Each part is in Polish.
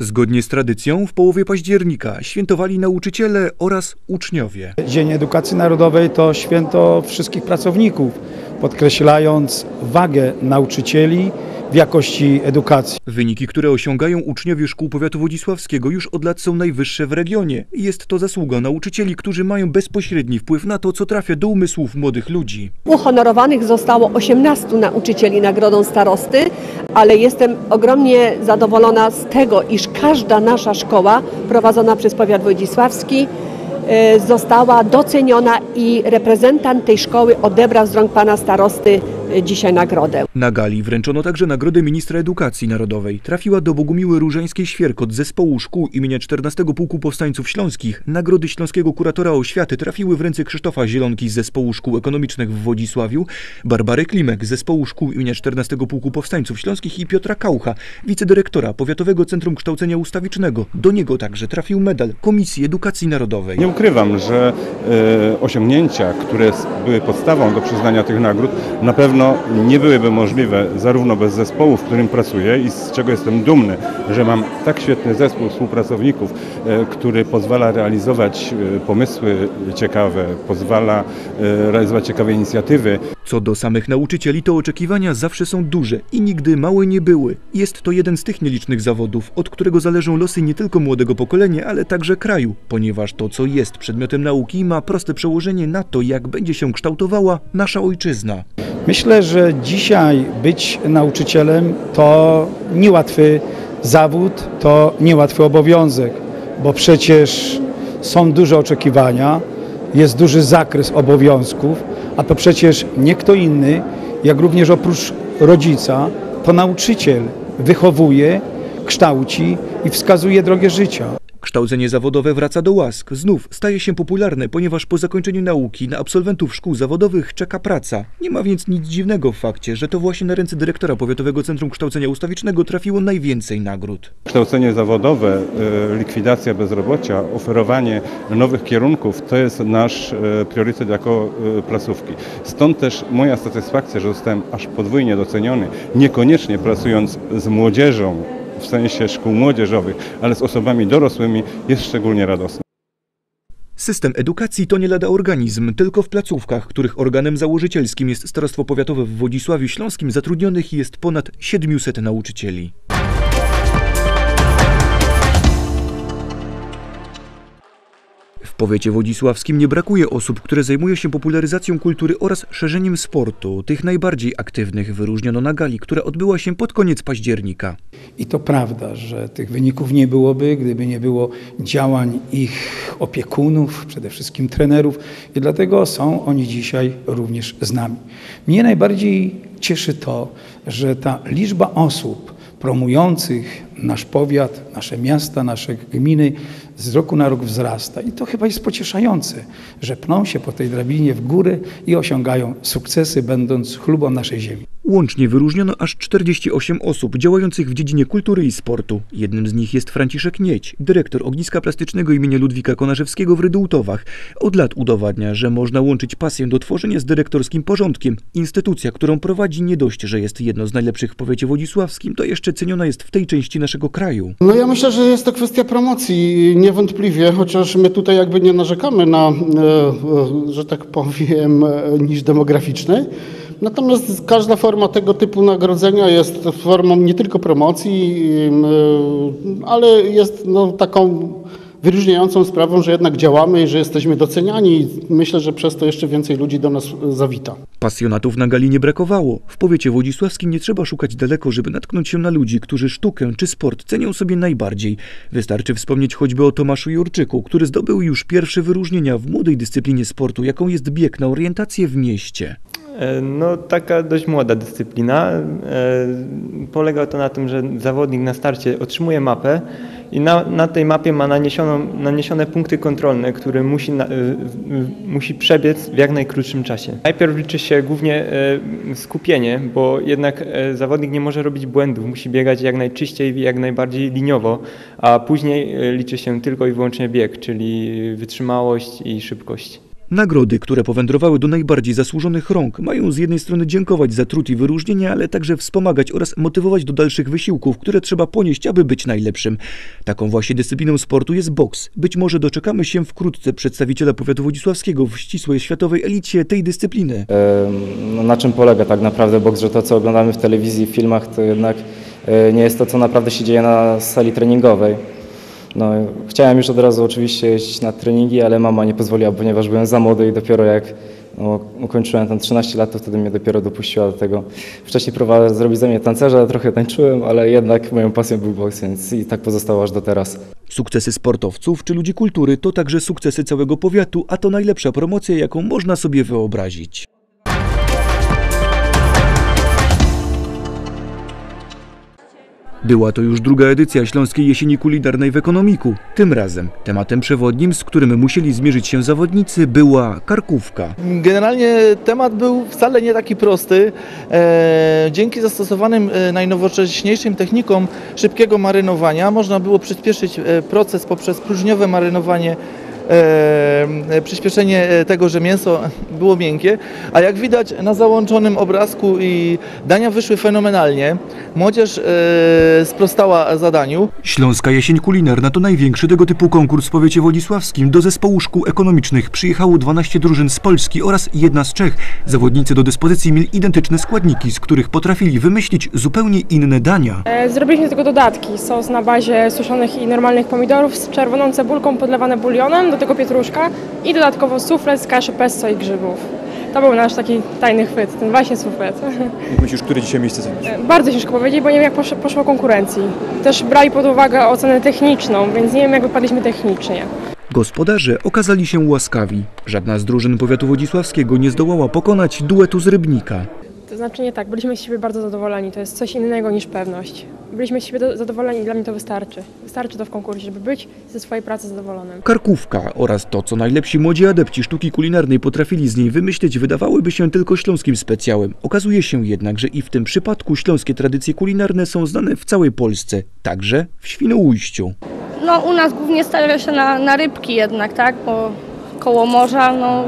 Zgodnie z tradycją w połowie października świętowali nauczyciele oraz uczniowie. Dzień Edukacji Narodowej to święto wszystkich pracowników, podkreślając wagę nauczycieli w jakości edukacji. Wyniki, które osiągają uczniowie szkół powiatu wodzisławskiego już od lat są najwyższe w regionie. Jest to zasługa nauczycieli, którzy mają bezpośredni wpływ na to, co trafia do umysłów młodych ludzi. Uhonorowanych zostało 18 nauczycieli nagrodą starosty, ale jestem ogromnie zadowolona z tego, iż każda nasza szkoła prowadzona przez powiat wodzisławski e, została doceniona i reprezentant tej szkoły odebrał z rąk pana starosty dzisiaj nagrodę. Na gali wręczono także nagrodę ministra edukacji narodowej. Trafiła do Bogumiły Różańskiej-Świerkot zespołu szkół imienia 14 Pułku Powstańców Śląskich. Nagrody Śląskiego Kuratora Oświaty trafiły w ręce Krzysztofa Zielonki z zespołu szkół ekonomicznych w Wodzisławiu, Barbary Klimek z zespołu szkół imienia 14 Pułku Powstańców Śląskich i Piotra Kaucha, wicedyrektora Powiatowego Centrum Kształcenia Ustawicznego. Do niego także trafił medal Komisji Edukacji Narodowej. Nie ukrywam, że e, osiągnięcia, które były podstawą do przyznania tych nagród, na pewno nie byłyby możliwe zarówno bez zespołu, w którym pracuję i z czego jestem dumny, że mam tak świetny zespół współpracowników, e, który pozwala realizować e, pomysły ciekawe, pozwala e, realizować ciekawe inicjatywy. Co do samych nauczycieli, to oczekiwania zawsze są duże i nigdy małe nie były. Jest to jeden z tych nielicznych zawodów, od którego zależą losy nie tylko młodego pokolenia, ale także kraju, ponieważ to, co jest przedmiotem nauki, ma proste przełożenie na to, jak będzie się kształtowała nasza ojczyzna. Myślę, że dzisiaj być nauczycielem to niełatwy zawód, to niełatwy obowiązek, bo przecież są duże oczekiwania, jest duży zakres obowiązków, a to przecież nie kto inny, jak również oprócz rodzica, to nauczyciel wychowuje, kształci i wskazuje drogę życia. Kształcenie zawodowe wraca do łask. Znów staje się popularne, ponieważ po zakończeniu nauki na absolwentów szkół zawodowych czeka praca. Nie ma więc nic dziwnego w fakcie, że to właśnie na ręce dyrektora Powiatowego Centrum Kształcenia Ustawicznego trafiło najwięcej nagród. Kształcenie zawodowe, e, likwidacja bezrobocia, oferowanie nowych kierunków to jest nasz e, priorytet jako e, placówki. Stąd też moja satysfakcja, że zostałem aż podwójnie doceniony, niekoniecznie pracując z młodzieżą w sensie szkół młodzieżowych, ale z osobami dorosłymi jest szczególnie radosna. System edukacji to nie lada organizm. Tylko w placówkach, których organem założycielskim jest Starostwo Powiatowe w Wodzisławiu Śląskim, zatrudnionych jest ponad 700 nauczycieli. W powiecie wodzisławskim nie brakuje osób, które zajmują się popularyzacją kultury oraz szerzeniem sportu. Tych najbardziej aktywnych wyróżniono na gali, która odbyła się pod koniec października. I to prawda, że tych wyników nie byłoby, gdyby nie było działań ich opiekunów, przede wszystkim trenerów, i dlatego są oni dzisiaj również z nami. Mnie najbardziej cieszy to, że ta liczba osób promujących nasz powiat, nasze miasta, nasze gminy z roku na rok wzrasta. I to chyba jest pocieszające, że pną się po tej drabinie w górę i osiągają sukcesy, będąc chlubą naszej ziemi. Łącznie wyróżniono aż 48 osób działających w dziedzinie kultury i sportu. Jednym z nich jest Franciszek Nieć, dyrektor ogniska plastycznego imienia Ludwika Konarzewskiego w Rydułtowach. Od lat udowadnia, że można łączyć pasję do tworzenia z dyrektorskim porządkiem. Instytucja, którą prowadzi nie dość, że jest jedno z najlepszych w powiecie wodzisławskim, to jeszcze ceniona jest w tej części naszego kraju. No ja myślę, że jest to kwestia promocji, niewątpliwie, chociaż my tutaj jakby nie narzekamy na, e, e, że tak powiem, e, niż demograficzny. Natomiast każda forma tego typu nagrodzenia jest formą nie tylko promocji, ale jest no, taką wyróżniającą sprawą, że jednak działamy i że jesteśmy doceniani i myślę, że przez to jeszcze więcej ludzi do nas zawita. Pasjonatów na gali nie brakowało. W powiecie wodzisławskim nie trzeba szukać daleko, żeby natknąć się na ludzi, którzy sztukę czy sport cenią sobie najbardziej. Wystarczy wspomnieć choćby o Tomaszu Jurczyku, który zdobył już pierwsze wyróżnienia w młodej dyscyplinie sportu, jaką jest bieg na orientację w mieście. E, No, taka dość młoda dyscyplina. E, Polega to na tym, że zawodnik na starcie otrzymuje mapę i na, na tej mapie ma naniesioną, naniesione punkty kontrolne, które musi, na, e, w- musi przebiec w jak najkrótszym czasie. Najpierw liczy się głównie e, skupienie, bo jednak e, zawodnik nie może robić błędów, musi biegać jak najczyściej i jak najbardziej liniowo, a później e, liczy się tylko i wyłącznie bieg, czyli wytrzymałość i szybkość. Nagrody, które powędrowały do najbardziej zasłużonych rąk, mają z jednej strony dziękować za trud i wyróżnienia, ale także wspomagać oraz motywować do dalszych wysiłków, które trzeba ponieść, aby być najlepszym. Taką właśnie dyscypliną sportu jest boks. Być może doczekamy się wkrótce przedstawiciela powiatu wodzisławskiego w ścisłej światowej elicie tej dyscypliny. No, na czym polega tak naprawdę boks, że to co oglądamy w telewizji, w filmach, to jednak e, nie jest to, co naprawdę się dzieje na sali treningowej. No, chciałem już od razu oczywiście jeździć na treningi, ale mama nie pozwoliła, ponieważ byłem za młody i dopiero jak no, ukończyłem tam 13 lat, to wtedy mnie dopiero dopuściła do tego. Wcześniej próbowałem zrobić ze mnie tancerza, trochę tańczyłem, ale jednak moją pasją był boks, więc i tak pozostało aż do teraz. Sukcesy sportowców czy ludzi kultury to także sukcesy całego powiatu, a to najlepsza promocja, jaką można sobie wyobrazić. Była to już druga edycja Śląskiej Jesieni Kulinarnej w Ekonomiku. Tym razem tematem przewodnim, z którym musieli zmierzyć się zawodnicy, była karkówka. Generalnie temat był wcale nie taki prosty. E, dzięki zastosowanym e, najnowocześniejszym technikom szybkiego marynowania można było przyspieszyć e, proces poprzez próżniowe marynowanie. E, e, przyspieszenie e, tego, że mięso było miękkie, a jak widać na załączonym obrazku i dania wyszły fenomenalnie. Młodzież e, sprostała zadaniu. Śląska Jesień Kulinarna to największy tego typu konkurs w powiecie wodzisławskim. Do zespołu szkół ekonomicznych przyjechało 12 drużyn z Polski oraz jedna z Czech. Zawodnicy do dyspozycji mieli identyczne składniki, z których potrafili wymyślić zupełnie inne dania. E, Zrobiliśmy do tego dodatki. Sos na bazie suszonych i normalnych pomidorów z czerwoną cebulką podlewane bulionem, do tego pietruszka i dodatkowo suflet z kaszy pesto i grzybów. To był nasz taki tajny chwyt, ten właśnie suflet. Myślisz, które dzisiaj miejsce zajmiesz? E, Bardzo ciężko powiedzieć, bo nie wiem jak posz- poszło konkurencji. Też brali pod uwagę ocenę techniczną, więc nie wiem jak wypadliśmy technicznie. Gospodarze okazali się łaskawi. Żadna z drużyn powiatu wodzisławskiego nie zdołała pokonać duetu z Rybnika. To znaczy nie tak, byliśmy z siebie bardzo zadowoleni, to jest coś innego niż pewność. Byliśmy z siebie do- zadowoleni i dla mnie to wystarczy. Wystarczy to w konkursie, żeby być ze swojej pracy zadowolonym. Karkówka oraz to, co najlepsi młodzi adepci sztuki kulinarnej potrafili z niej wymyśleć, wydawałyby się tylko śląskim specjałem. Okazuje się jednak, że i w tym przypadku śląskie tradycje kulinarne są znane w całej Polsce, także w Świnoujściu. No u nas głównie stawia się na, na rybki jednak, tak? Bo koło morza, no,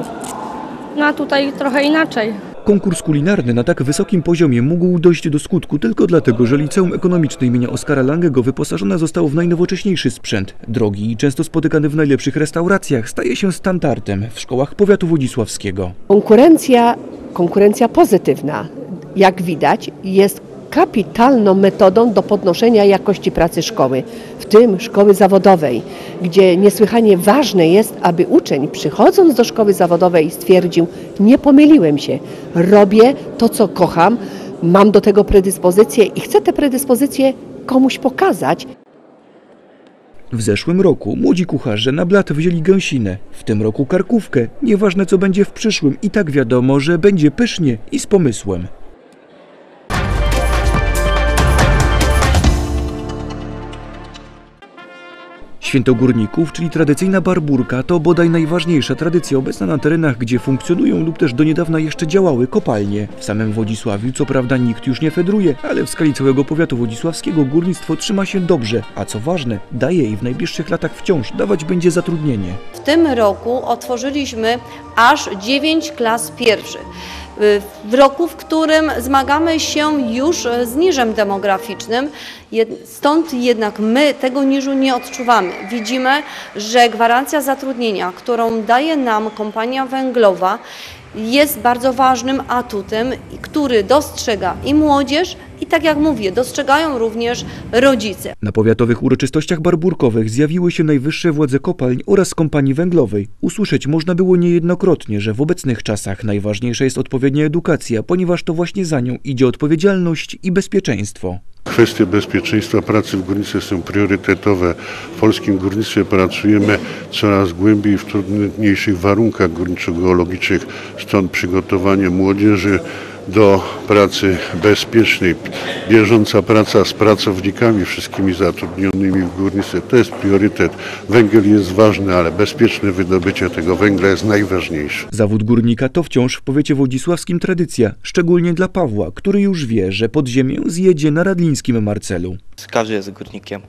no a tutaj trochę inaczej. Konkurs kulinarny na tak wysokim poziomie mógł dojść do skutku tylko dlatego, że Liceum Ekonomiczne imienia Oskara Langego wyposażone zostało w najnowocześniejszy sprzęt. Drogi i często spotykany w najlepszych restauracjach staje się standardem w szkołach powiatu wodzisławskiego. Konkurencja, konkurencja pozytywna, jak widać, jest kapitalną metodą do podnoszenia jakości pracy szkoły, w tym szkoły zawodowej, gdzie niesłychanie ważne jest, aby uczeń przychodząc do szkoły zawodowej stwierdził, nie pomyliłem się, robię to, co kocham, mam do tego predyspozycje i chcę te predyspozycje komuś pokazać, W zeszłym roku młodzi kucharze na blat wzięli gęsinę, w tym roku karkówkę. Nieważne co będzie w przyszłym, i tak wiadomo, że będzie pysznie i z pomysłem. Święto Górników, czyli tradycyjna barburka, to bodaj najważniejsza tradycja obecna na terenach, gdzie funkcjonują lub też do niedawna jeszcze działały kopalnie. W samym Wodzisławiu co prawda nikt już nie fedruje, ale w skali całego powiatu wodzisławskiego górnictwo trzyma się dobrze, a co ważne, daje i w najbliższych latach wciąż dawać będzie zatrudnienie. W tym roku otworzyliśmy aż 9 klas pierwszych. Y, W roku, w którym zmagamy się już z niżem demograficznym, stąd jednak my tego niżu nie odczuwamy. Widzimy, że gwarancja zatrudnienia, którą daje nam kompania węglowa, jest bardzo ważnym atutem, który dostrzega i młodzież, i tak jak mówię, dostrzegają również rodzice. Na powiatowych uroczystościach barburkowych zjawiły się najwyższe władze kopalń oraz kompanii węglowej. Usłyszeć można było niejednokrotnie, że w obecnych czasach najważniejsza jest odpowiednia edukacja, ponieważ to właśnie za nią idzie odpowiedzialność i bezpieczeństwo. Kwestie bezpieczeństwa pracy w górnictwie są priorytetowe. W polskim górnictwie pracujemy coraz głębiej w trudniejszych warunkach górniczo-geologicznych, stąd przygotowanie młodzieży do pracy bezpiecznej. Bieżąca praca z pracownikami, wszystkimi zatrudnionymi w górnictwie to jest priorytet. Węgiel jest ważny, ale bezpieczne wydobycie tego węgla jest najważniejsze. Zawód górnika to wciąż w powiecie wodzisławskim tradycja, szczególnie dla Pawła, który już wie, że pod ziemię zjedzie na radlińskim Marcelu. Każdy jest górnikiem.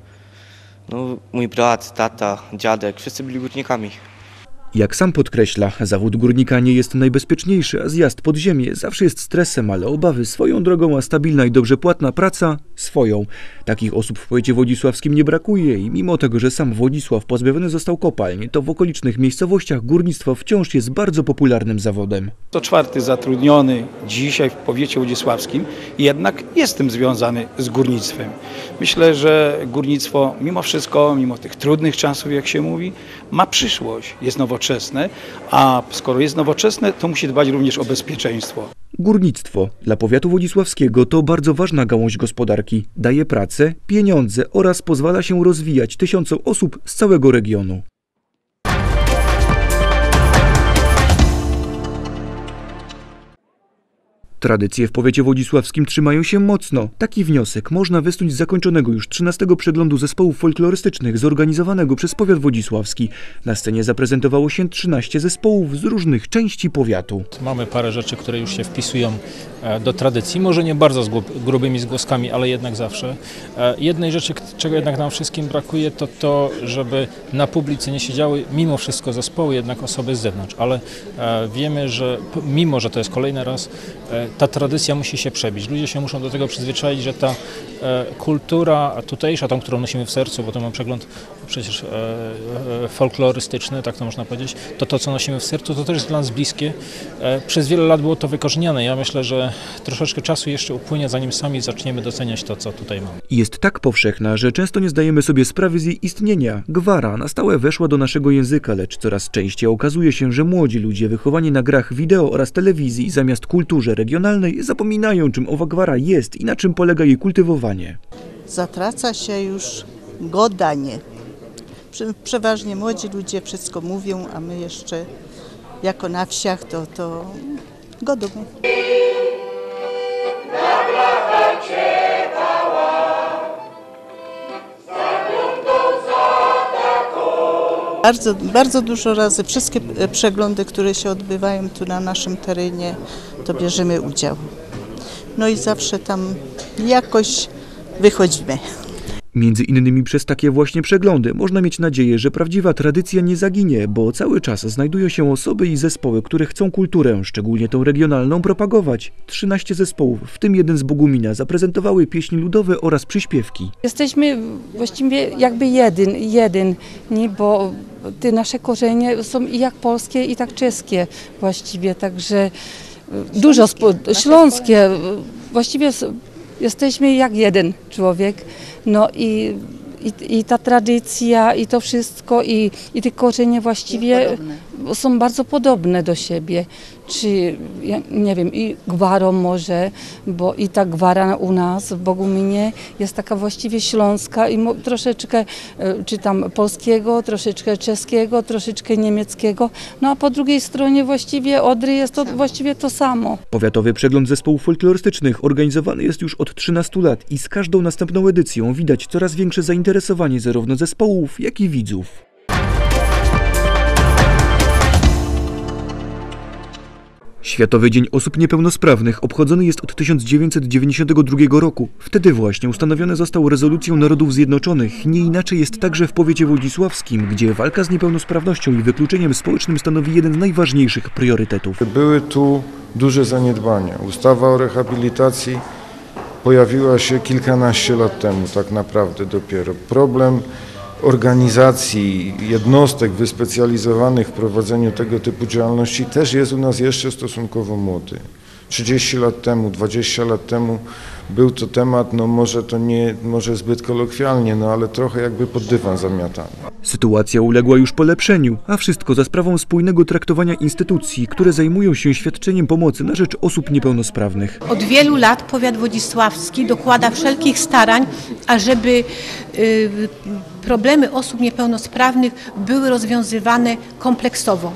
No, mój brat, tata, dziadek, wszyscy byli górnikami. Jak sam podkreśla, zawód górnika nie jest najbezpieczniejszy, a zjazd pod ziemię zawsze jest stresem, ale obawy swoją drogą, a stabilna i dobrze płatna praca swoją. Takich osób w powiecie wodzisławskim nie brakuje i mimo tego, że sam Wodzisław pozbawiony został kopalni, to w okolicznych miejscowościach górnictwo wciąż jest bardzo popularnym zawodem. To czwarty zatrudniony dzisiaj w powiecie wodzisławskim, jednak jestem związany z górnictwem. Myślę, że górnictwo mimo wszystko, mimo tych trudnych czasów, jak się mówi, ma przyszłość, jest nowoczesne, a skoro jest nowoczesne, to musi dbać również o bezpieczeństwo. Górnictwo dla powiatu wodzisławskiego to bardzo ważna gałąź gospodarki. Daje pracę, pieniądze oraz pozwala się rozwijać tysiącom osób z całego regionu. Tradycje w powiecie wodzisławskim trzymają się mocno. Taki wniosek można wysnuć z zakończonego już 13 przeglądu zespołów folklorystycznych zorganizowanego przez powiat wodzisławski. Na scenie zaprezentowało się 13 zespołów z różnych części powiatu. Mamy parę rzeczy, które już się wpisują e, do tradycji, może nie bardzo z gru- grubymi zgłoskami, ale jednak zawsze. E, Jednej rzeczy, czego jednak nam wszystkim brakuje, to to, żeby na publicy nie siedziały mimo wszystko zespoły, jednak osoby z zewnątrz, ale e, wiemy, że mimo, że to jest kolejny raz, ta tradycja musi się przebić. Ludzie się muszą do tego przyzwyczaić, że ta e, kultura tutejsza, tą, którą nosimy w sercu, bo to mam przegląd przecież e, e, folklorystyczny, tak to można powiedzieć, to to, co nosimy w sercu, to też jest dla nas bliskie. E, Przez wiele lat było to wykorzeniane. Ja myślę, że troszeczkę czasu jeszcze upłynie, zanim sami zaczniemy doceniać to, co tutaj mamy. Jest tak powszechna, że często nie zdajemy sobie sprawy z jej istnienia. Gwara na stałe weszła do naszego języka, lecz coraz częściej okazuje się, że młodzi ludzie wychowani na grach wideo oraz telewizji zamiast kulturze regionalnej zapominają, czym owa gwara jest i na czym polega jej kultywowanie. zatraca się już godanie. Prze- Przeważnie młodzi ludzie wszystko mówią, a my jeszcze jako na wsiach to, to godujemy. Bardzo, bardzo dużo razy wszystkie przeglądy, które się odbywają tu na naszym terenie, to bierzemy udział. No i zawsze tam jakoś wychodzimy. Między innymi przez takie właśnie przeglądy można mieć nadzieję, że prawdziwa tradycja nie zaginie, bo cały czas znajdują się osoby i zespoły, które chcą kulturę, szczególnie tą regionalną, propagować. 13 zespołów, w tym jeden z Bogumina, zaprezentowały pieśni ludowe oraz przyśpiewki. Jesteśmy właściwie jakby jeden, jeden, nie? bo te nasze korzenie są i jak polskie, i tak czeskie właściwie, także e, dużo śląskie, e, właściwie jesteśmy jak jeden człowiek, no i, i, i ta tradycja, i to wszystko, i, i te korzenie właściwie są bardzo podobne do siebie, czy nie wiem, i gwarą może, bo i ta gwara u nas w Boguminie jest taka właściwie śląska i troszeczkę e, czy tam polskiego, troszeczkę czeskiego, troszeczkę niemieckiego, no a po drugiej stronie właściwie Odry jest to właściwie to samo. Powiatowy przegląd zespołów folklorystycznych organizowany jest już od 13 lat i z każdą następną edycją widać coraz większe zainteresowanie zarówno zespołów, jak i widzów. Światowy Dzień Osób Niepełnosprawnych obchodzony jest od 1992 roku. Wtedy właśnie ustanowiony został rezolucją Narodów Zjednoczonych. Nie inaczej jest także w powiecie wodzisławskim, gdzie walka z niepełnosprawnością i wykluczeniem społecznym stanowi jeden z najważniejszych priorytetów. Były tu duże zaniedbania. Ustawa o rehabilitacji pojawiła się kilkanaście lat temu, tak naprawdę dopiero. Problem organizacji jednostek wyspecjalizowanych w prowadzeniu tego typu działalności też jest u nas jeszcze stosunkowo młody. 30 lat temu, 20 lat temu był to temat, no może to nie, może zbyt kolokwialnie, no ale trochę jakby pod dywan zamiatany. Sytuacja uległa już polepszeniu, a wszystko za sprawą spójnego traktowania instytucji, które zajmują się świadczeniem pomocy na rzecz osób niepełnosprawnych. Od wielu lat powiat wodzisławski dokłada wszelkich starań, ażeby y, problemy osób niepełnosprawnych były rozwiązywane kompleksowo.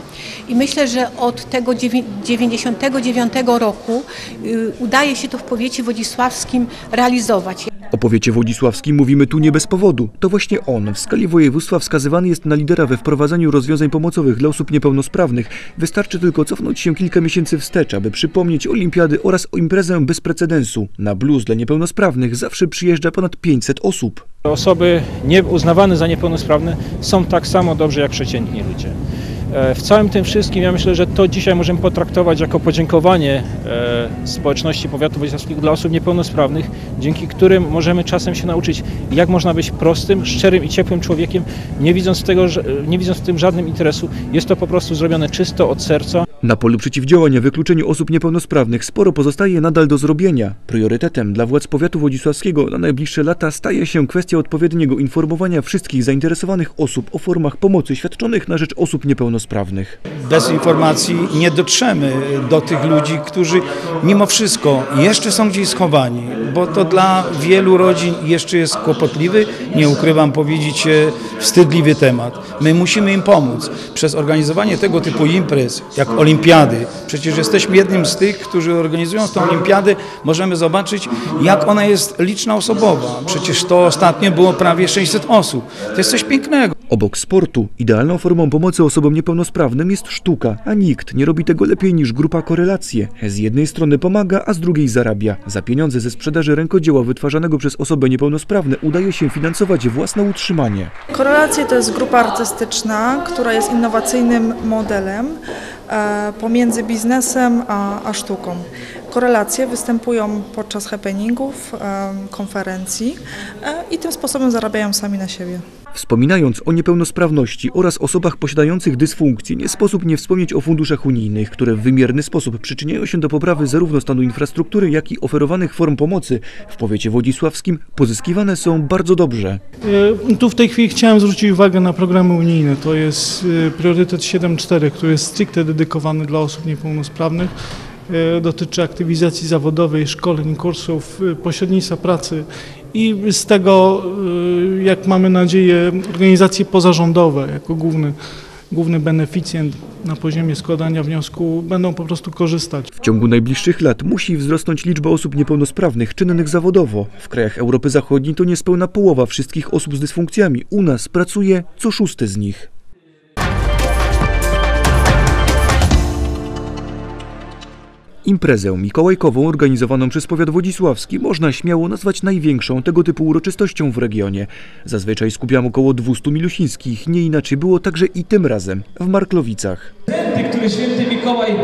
I myślę, że od tego dziewię- 99 roku y, udaje się to w powiecie wodzisławskim realizować. O powiecie wodzisławskim mówimy tu nie bez powodu. To właśnie on w skali województwa wskazywany jest na lidera we wprowadzaniu rozwiązań pomocowych dla osób niepełnosprawnych. Wystarczy tylko cofnąć się kilka miesięcy wstecz, aby przypomnieć olimpiady oraz o imprezę bez precedensu. Na blues dla niepełnosprawnych zawsze przyjeżdża ponad 500 osób. Osoby nie uznawane za niepełnosprawne są tak samo dobrze jak przeciętni ludzie. E, W całym tym wszystkim ja myślę, że to dzisiaj możemy potraktować jako podziękowanie e, społeczności powiatu wojewódzkiego dla osób niepełnosprawnych, dzięki którym możemy czasem się nauczyć, jak można być prostym, szczerym i ciepłym człowiekiem, nie widząc, tego, nie widząc w tym żadnym interesu. Jest to po prostu zrobione czysto od serca. Na polu przeciwdziałania wykluczeniu osób niepełnosprawnych sporo pozostaje nadal do zrobienia. Priorytetem dla władz powiatu wodzisławskiego na najbliższe lata staje się kwestia odpowiedniego informowania wszystkich zainteresowanych osób o formach pomocy świadczonych na rzecz osób niepełnosprawnych. Bez informacji nie dotrzemy do tych ludzi, którzy mimo wszystko jeszcze są gdzieś schowani, bo to dla wielu rodzin jeszcze jest kłopotliwy, nie ukrywam powiedzieć, e, wstydliwy temat. My musimy im pomóc przez organizowanie tego typu imprez, jak olimpiady. Przecież jesteśmy jednym z tych, którzy organizując tę olimpiadę, możemy zobaczyć, jak ona jest liczna osobowa. Przecież to ostatnio było prawie 600 osób. To jest coś pięknego. Obok sportu, idealną formą pomocy osobom niepełnosprawnym jest sztuka, a nikt nie robi tego lepiej niż grupa Korelacje. Z jednej strony pomaga, a z drugiej zarabia. Za pieniądze ze sprzedaży rękodzieła wytwarzanego przez osoby niepełnosprawne udaje się finansować własne utrzymanie. Korelacje to jest grupa artystyczna, która jest innowacyjnym modelem e, pomiędzy biznesem a, a sztuką. Korelacje występują podczas happeningów, konferencji e, i tym sposobem zarabiają sami na siebie. Wspominając o niepełnosprawności oraz osobach posiadających dysfunkcje, nie sposób nie wspomnieć o funduszach unijnych, które w wymierny sposób przyczyniają się do poprawy zarówno stanu infrastruktury, jak i oferowanych form pomocy. W powiecie wodzisławskim pozyskiwane są bardzo dobrze. E, Tu w tej chwili chciałem zwrócić uwagę na programy unijne. To jest e, priorytet 7.4, który jest stricte dedykowany dla osób niepełnosprawnych. E, Dotyczy aktywizacji zawodowej, szkoleń, kursów, e, pośrednictwa pracy i z tego, e, jak mamy nadzieję, organizacje pozarządowe jako główny, główny beneficjent na poziomie składania wniosku będą po prostu korzystać. W ciągu najbliższych lat musi wzrosnąć liczba osób niepełnosprawnych czynnych zawodowo. W krajach Europy Zachodniej to niespełna połowa wszystkich osób z dysfunkcjami. U nas pracuje co szósty z nich. Imprezę mikołajkową organizowaną przez powiat wodzisławski można śmiało nazwać największą tego typu uroczystością w regionie. Zazwyczaj skupiam około 200 milusińskich, nie inaczej było także i tym razem w Marklowicach. Prezenty, które święty Mikołaj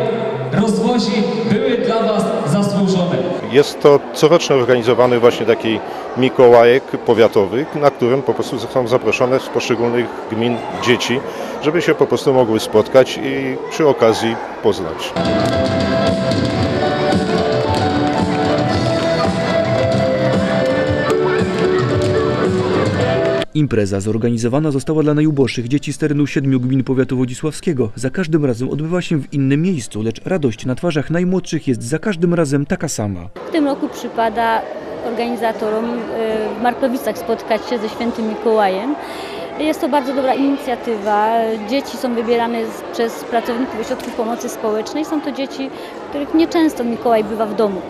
rozwozi, były dla Was zasłużone. Jest to corocznie organizowany właśnie taki Mikołajek powiatowy, na którym po prostu są zaproszone z poszczególnych gmin dzieci, żeby się po prostu mogły spotkać i przy okazji poznać. Impreza zorganizowana została dla najuboższych dzieci z terenu siedmiu gmin powiatu wodzisławskiego. Za każdym razem odbywa się w innym miejscu, lecz radość na twarzach najmłodszych jest za każdym razem taka sama. W tym roku przypada organizatorom y, w Markowicach spotkać się ze świętym Mikołajem. Jest to bardzo dobra inicjatywa. Dzieci są wybierane przez pracowników ośrodków pomocy społecznej. Są to dzieci, których nieczęsto Mikołaj bywa w domu,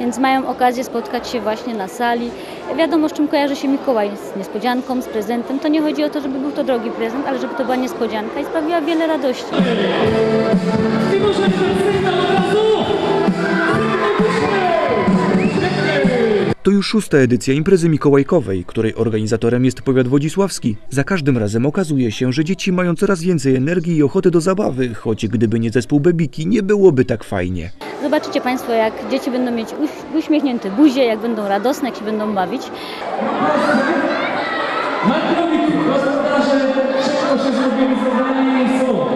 więc mają okazję spotkać się właśnie na sali. Wiadomo, z czym kojarzy się Mikołaj, z niespodzianką, z prezentem. To nie chodzi o to, żeby był to drogi prezent, ale żeby to była niespodzianka i sprawiła wiele radości. To już szósta edycja imprezy mikołajkowej, której organizatorem jest powiat wodzisławski. Za każdym razem okazuje się, że dzieci mają coraz więcej energii i ochoty do zabawy, choć gdyby nie zespół Bebiki, nie byłoby tak fajnie. Zobaczycie Państwo, jak dzieci będą mieć uś- uśmiechnięte buzie, jak będą radosne, jak się będą bawić. Markowicz, gospodarze, szybko się zrobili zebrani i są.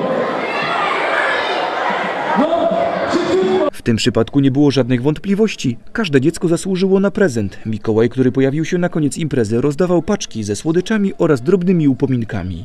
No, szybciutko. W tym przypadku nie było żadnych wątpliwości. Każde dziecko zasłużyło na prezent. Mikołaj, który pojawił się na koniec imprezy, rozdawał paczki ze słodyczami oraz drobnymi upominkami.